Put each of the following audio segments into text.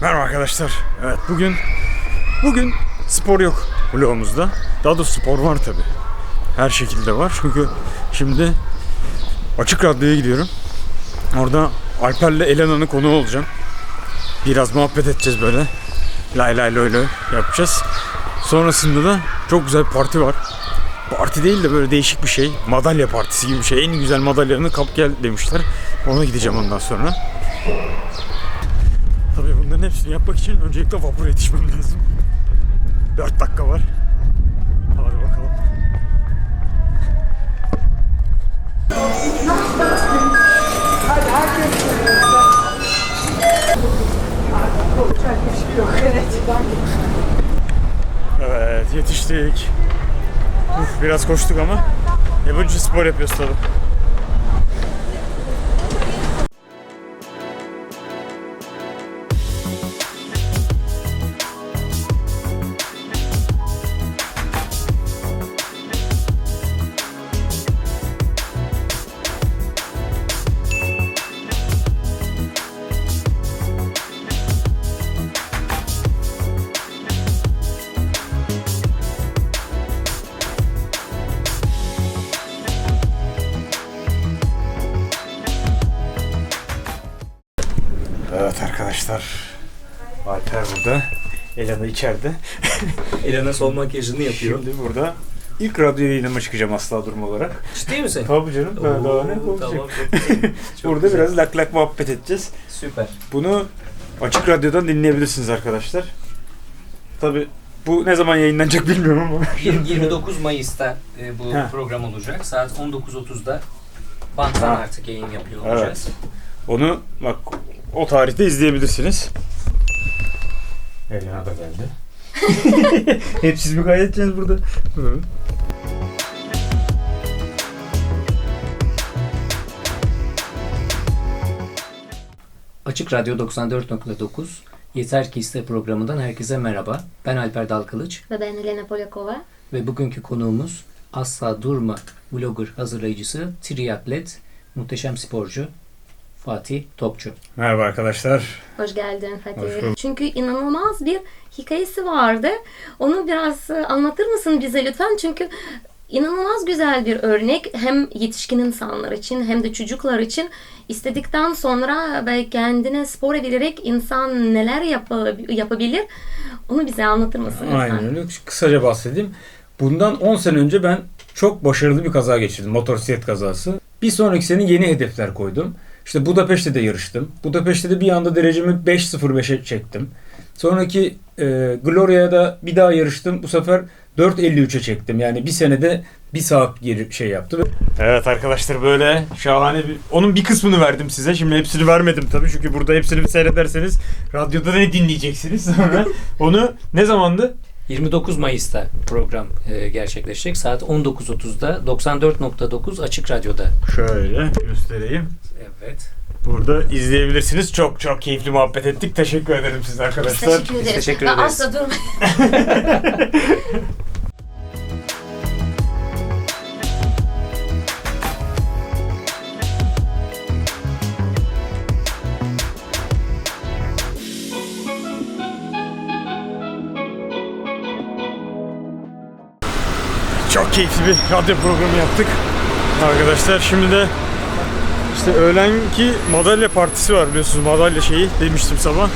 Merhaba arkadaşlar. Evet bugün bugün spor yok vlogumuzda. Daha da spor var tabi. Her şekilde var. Çünkü şimdi açık radyoya gidiyorum. Orada Alper'le Elena'nın konuğu olacağım. Biraz muhabbet edeceğiz böyle. Lay lay loy loy yapacağız. Sonrasında da çok güzel bir parti var. Parti değil de böyle değişik bir şey. Madalya partisi gibi bir şey. En güzel madalyanı kap gel demişler. Ona gideceğim ondan sonra. Bunların hepsini yapmak için öncelikle vapura yetişmem lazım. 4 dakika var. Hadi bakalım. Evet yetiştik. Uf, biraz koştuk ama yapınca spor yapıyoruz tabii. Evet arkadaşlar. Alper burada. Elena içeride. Elena son makyajını yapıyor. Şimdi burada ilk radyo yayınıma çıkacağım asla durma olarak. Ciddi misin? Tabii canım. Oo, daha ne olacak? Tamam Burada güzel. biraz lak lak muhabbet edeceğiz. Süper. Bunu açık radyodan dinleyebilirsiniz arkadaşlar. Tabii bu ne zaman yayınlanacak bilmiyorum ama. Yir- 29 Mayıs'ta e, bu Ha. program olacak. Saat 19.30'da Bant'tan artık yayın yapıyor Evet. olacağız. Onu bak o tarihte izleyebilirsiniz. Elena da geldi. Hep siz mi kaydedeceksiniz burada? Hı. Açık Radyo 94.9 Yeter Ki İste programından herkese merhaba. Ben Alper Dalkılıç Ve ben Elena Polyakova. ve bugünkü konuğumuz Asla Durma vlogger hazırlayıcısı, triatlet, muhteşem sporcu Fatih Topçu. Merhaba arkadaşlar. Hoş geldin Fatih. Hoş bulduk. Çünkü inanılmaz bir hikayesi vardı. Onu biraz e, anlatır mısın bize lütfen? Çünkü inanılmaz güzel bir örnek hem yetişkin insanlar için hem de çocuklar için istedikten sonra belki kendine spor edilerek insan neler yapa- yapabilir onu bize anlatır mısın? Aynen öyle. Kısaca bahsedeyim. Bundan 10 sene önce ben çok başarılı bir kaza geçirdim. Motosiklet kazası. Bir sonraki sene yeni hedefler koydum. İşte Budapeşte de yarıştım. Budapeşte de bir anda derecemi 5.05'e çektim. Sonraki e, Gloria'da bir daha yarıştım. Bu sefer 4.53'e çektim. Yani bir senede bir saat geri şey yaptı. Evet arkadaşlar böyle şahane bir... Onun bir kısmını verdim size. Şimdi hepsini vermedim tabii. Çünkü burada hepsini seyrederseniz radyoda ne dinleyeceksiniz sonra. Onu ne zamandı? 29 Mayıs'ta program e, gerçekleşecek. Saat 19.30'da 94.9 Açık Radyo'da. Şöyle göstereyim. Evet. Burada izleyebilirsiniz. Çok çok keyifli muhabbet ettik. Teşekkür ederim size arkadaşlar. Teşekkür ederiz. teşekkür ederiz. Asla durma. keyifli bir radyo programı yaptık. Arkadaşlar şimdi de işte öğlenki madalya partisi var biliyorsunuz madalya şeyi demiştim sabah.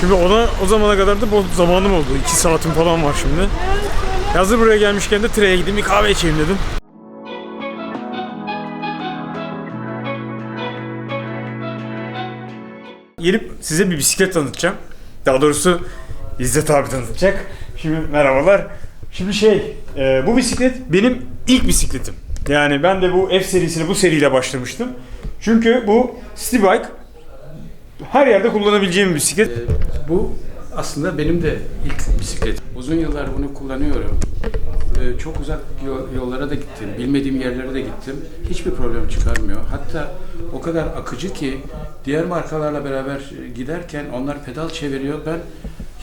Şimdi ona o zamana kadar da bol zamanım oldu. 2 saatim falan var şimdi. Hazır buraya gelmişken de Tre'ye gideyim bir kahve içeyim dedim. Gelip size bir bisiklet tanıtacağım. Daha doğrusu İzzet abi tanıtacak. Şimdi merhabalar. Şimdi şey, e, bu bisiklet benim ilk bisikletim. Yani ben de bu F serisine bu seriyle başlamıştım. Çünkü bu City Bike her yerde kullanabileceğim bir bisiklet. Ee, Bu aslında benim de ilk bisiklet. Uzun yıllar bunu kullanıyorum. Ee, Çok uzak yol- yollara da gittim, bilmediğim yerlere de gittim. Hiçbir problem çıkarmıyor. Hatta o kadar akıcı ki diğer markalarla beraber giderken onlar pedal çeviriyor. Ben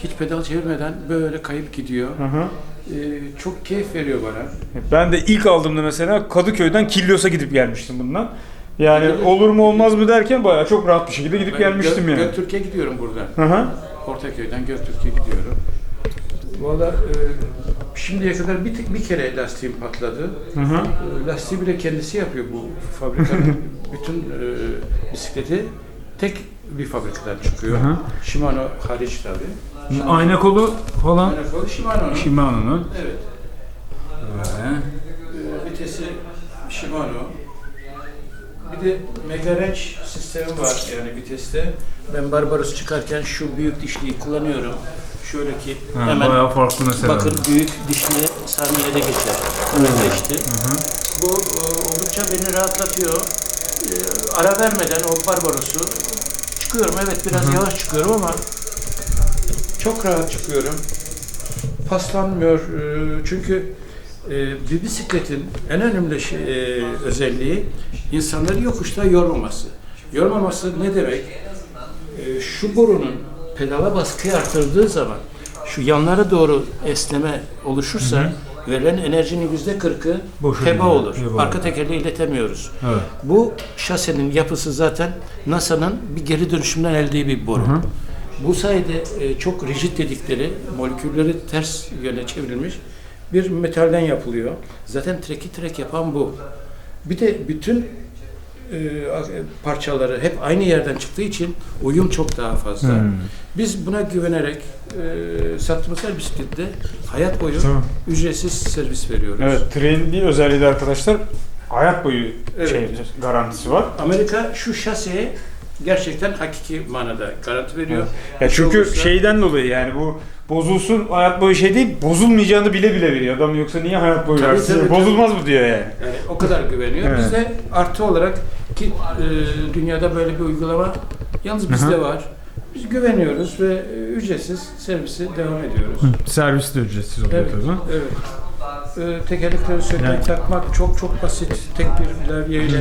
hiç pedal çevirmeden böyle kayıp gidiyor. Hı hı. Ee, Çok keyif veriyor bana. Ben de ilk aldığımda mesela Kadıköy'den Kilyos'a gidip gelmiştim bundan. Yani olur mu olmaz mı derken bayağı çok rahat bir şekilde gidip Ben gelmiştim Gö- yani. Göktürk'e gidiyorum buradan. Hı hı. Ortaköy'den Göktürk'e gidiyorum. Valla e, şimdiye kadar bir, bir kere lastiğim patladı. Hı hı. E, Lastiği bile kendisi yapıyor bu fabrikanın bütün e, bisikleti tek bir fabrikadan çıkıyor. Hı hı. Shimano hariç tabii. Ayna kolu falan Aynı kolu Shimano'nun. Shimano'nun. Evet. E, vitesi Shimano. Bir de Mega Range sistemi var yani viteste. Ben Barbaros çıkarken şu büyük dişliyi kullanıyorum. Şöyle ki Ha, hemen bayağı farklı mesela. bakın büyük dişli saniyede geçer. Önleşti. Bu e, oldukça beni rahatlatıyor. E, ara vermeden o Barbaros'u çıkıyorum. Evet biraz yavaş çıkıyorum ama çok rahat çıkıyorum. Paslanmıyor. E, çünkü e, bir bisikletin en önemli şey, e, özelliği insanları yokuşta yormaması. Yormaması ne demek? Şu borunun pedala baskıyı artırdığı zaman şu yanlara doğru esneme oluşursa verilen enerjinin yüzde kırkı gidiyor, olur. heba Arka olur. tekerle iletemiyoruz. Evet. Bu şasenin yapısı zaten NASA'nın bir geri dönüşümden elde ettiği bir boru. Bu sayede e, çok rigid dedikleri molekülleri ters yöne çevrilmiş bir metalden yapılıyor. Zaten treki trek yapan bu. Bir de bütün e, parçaları hep aynı yerden çıktığı için uyum çok daha fazla. Hmm. Biz buna güvenerek e, sattığımız her bisiklette hayat boyu Tamam. ücretsiz servis veriyoruz. Evet, bir özelliği de arkadaşlar hayat boyu Evet. şey garantisi var. Amerika şu şaseye gerçekten hakiki manada garanti veriyor. Ya çünkü olursa- şeyden dolayı yani bu bozulsun hayat boyu şey değil, bozulmayacağını bile bile veriyor. Adam yoksa niye hayat boyu Tabii, versin? tabii, Bozulmaz mı diyor yani. Yani o kadar güveniyor. Evet. Biz de artı olarak ki e, dünyada böyle bir uygulama yalnız bizde Hı var. Biz güveniyoruz ve e, ücretsiz servisi devam ediyoruz. Servis de ücretsiz oluyor Evet, tabii. evet. E, tekerlekleri sökmek, Yani- takmak çok çok basit. Tek bir levyeyle.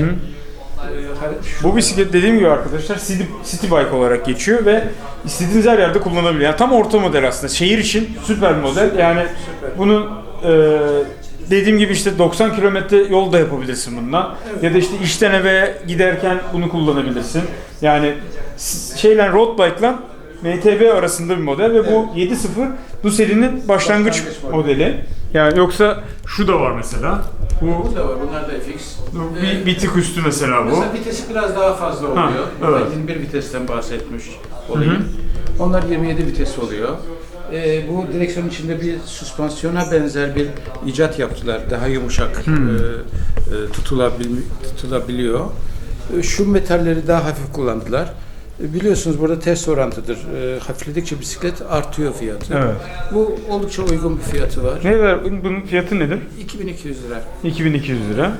Bu bisiklet dediğim gibi arkadaşlar city, city bike olarak geçiyor ve istediğiniz her yerde kullanabiliyor. Yani tam orta model aslında. Şehir için süper bir model. Yani bunu e, dediğim gibi işte 90 kilometre yol da yapabilirsin bundan. Ya da işte işten eve giderken bunu kullanabilirsin. Yani şeyle road bike'la MTB arasında bir model ve bu 7.0 bu serinin başlangıç Başlangıç modeli. modeli. Yani yoksa şu da var mesela. Bu Bu da var. Bunlar da FX. bu bir, bir tık üstü mesela bu. Mesela vitesi biraz daha fazla oluyor. Ha, evet. Ben 21 vitesten bahsetmiş olayım. Onlar 27 vites oluyor. Ee, bu direksiyon içinde bir süspansiyona benzer bir icat yaptılar. Daha yumuşak e, e, tutulabil, tutulabiliyor. E, şu metalleri daha hafif kullandılar. E, biliyorsunuz burada ters orantıdır. E, hafifledikçe bisiklet artıyor fiyatı. Evet. Bu oldukça uygun bir fiyatı var. Ne var? Bunun fiyatı nedir? 2200 lira. 2200 lira.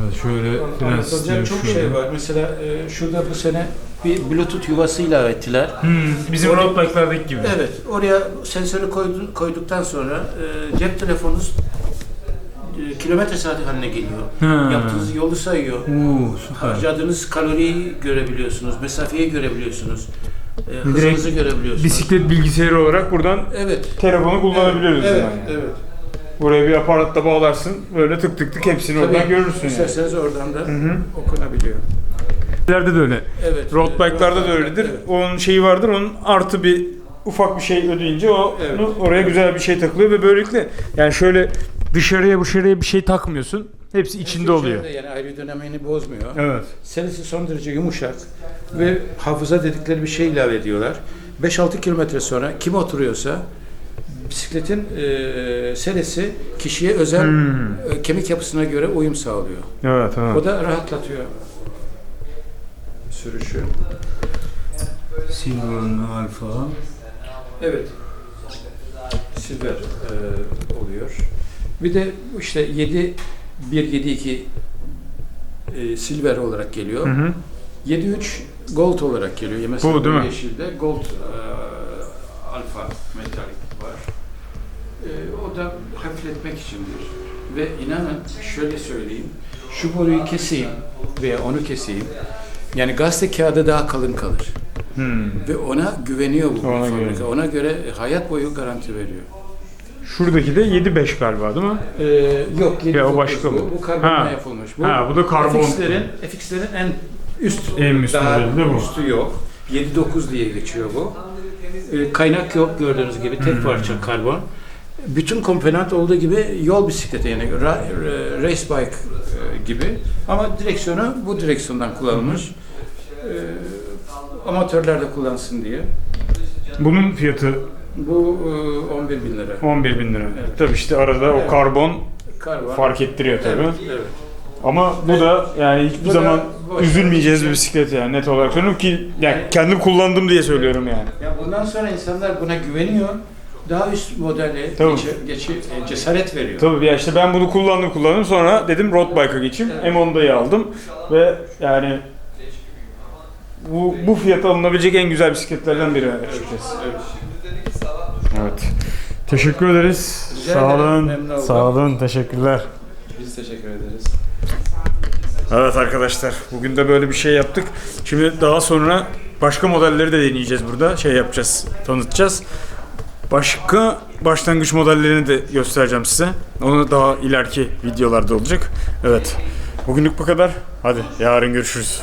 Evet şöyle Anlatılacak çok şey var. Mesela e, şurada bu sene bir Bluetooth yuvası ilave ettiler. Hmm, bizim Oraya- road bike'lardaki gibi. Evet, oraya sensörü koydu, koyduktan sonra e, cep telefonunuz e, kilometre saati haline geliyor. Ha. Yaptığınız yolu sayıyor. Oo, süper. Harcadığınız kaloriyi görebiliyorsunuz, mesafeyi görebiliyorsunuz. E, Direkt hızınızı görebiliyorsunuz. Bisiklet bilgisayarı olarak buradan Evet. telefonu kullanabiliyoruz Evet, yani. evet. Buraya bir aparatla bağlarsın. Böyle tık tık tık hepsini oradan Tabii, görürsün yani. İsterseniz oradan da okunabiliyor. Bisikletlerde de öyle. Evet. Road bike'larda da road öyledir. bike, evet. Onun şeyi vardır. Onun artı bir ufak bir şey ödeyince o Evet. onu- oraya güzel bir şey takılıyor ve böylelikle yani şöyle dışarıya dışarıya bir şey takmıyorsun. Hepsi içinde oluyor. İçeride Yani ayrı dönemini bozmuyor. Evet. Serisi son derece yumuşak ve hafıza dedikleri bir şey ilave ediyorlar. 5-6 kilometre sonra kim oturuyorsa bisikletin e, serisi kişiye özel Hmm. e, kemik yapısına göre uyum sağlıyor. Evet, evet. O da rahatlatıyor sürüşü. Silver'ın alfa. Evet. Silver e, oluyor. Bir de işte 7 1 7 2 e, silver olarak geliyor. Hı hı. 7-3 gold olarak geliyor. Mesela Bu değil mi? Yeşilde gold e, alfa metalik var. E, o da hafifletmek içindir. Ve inanın şöyle söyleyeyim. Şu boruyu keseyim veya onu keseyim. Yani gazete kağıdı daha kalın kalır. Hmm. Ve ona güveniyor bu Ona fabrika. güveniyor. Ona göre hayat boyu garanti veriyor. Şuradaki de 7.5 galiba değil mi? Ee, yok, Ya o başka bu. bu. Karbonla Ha. yapılmış. Bu, Ha, bu da karbon. FX'lerin, FX'lerin en üst, En üst daha modeli de bu. üstü yok. 7-9 diye geçiyor bu. E, kaynak yok gördüğünüz gibi tek parça karbon. Bütün komponent olduğu gibi yol bisikleti yani ra- ra- race bike e, gibi ama direksiyonu bu direksiyondan kullanılmış. E, amatörler de kullansın diye. Bunun fiyatı Bu e, 11 bin lira. 11 bin lira. Evet. Tabii işte arada o Evet. karbon Karbon. fark ettiriyor tabii. Evet, evet. Ama bu da yani hiçbir Bu da zaman boş. üzülmeyeceğiz bir bisiklet yani net olarak söylüyorum ki yani kendim kullandım diye söylüyorum yani. Ya bundan sonra insanlar buna güveniyor. Daha üst modeli Tabii. geçi, geçi, e, cesaret veriyor. Tabii ya işte ben bunu kullandım kullandım sonra dedim road bike'a geçeyim. M10'dayı aldım ve yani bu, bu fiyata alınabilecek en güzel bisikletlerden biri açıkçası. Evet. Evet. Teşekkür ederiz. Rica Sağ ederim, olun. oldum. Sağ olun. Teşekkürler. Biz teşekkür ederiz. Evet arkadaşlar bugün de böyle bir şey yaptık. Şimdi daha sonra başka modelleri de deneyeceğiz burada. Şey yapacağız, tanıtacağız. Başka başlangıç modellerini de göstereceğim size. Onu daha ileriki videolarda olacak. Evet. Bugünlük bu kadar. Hadi yarın görüşürüz.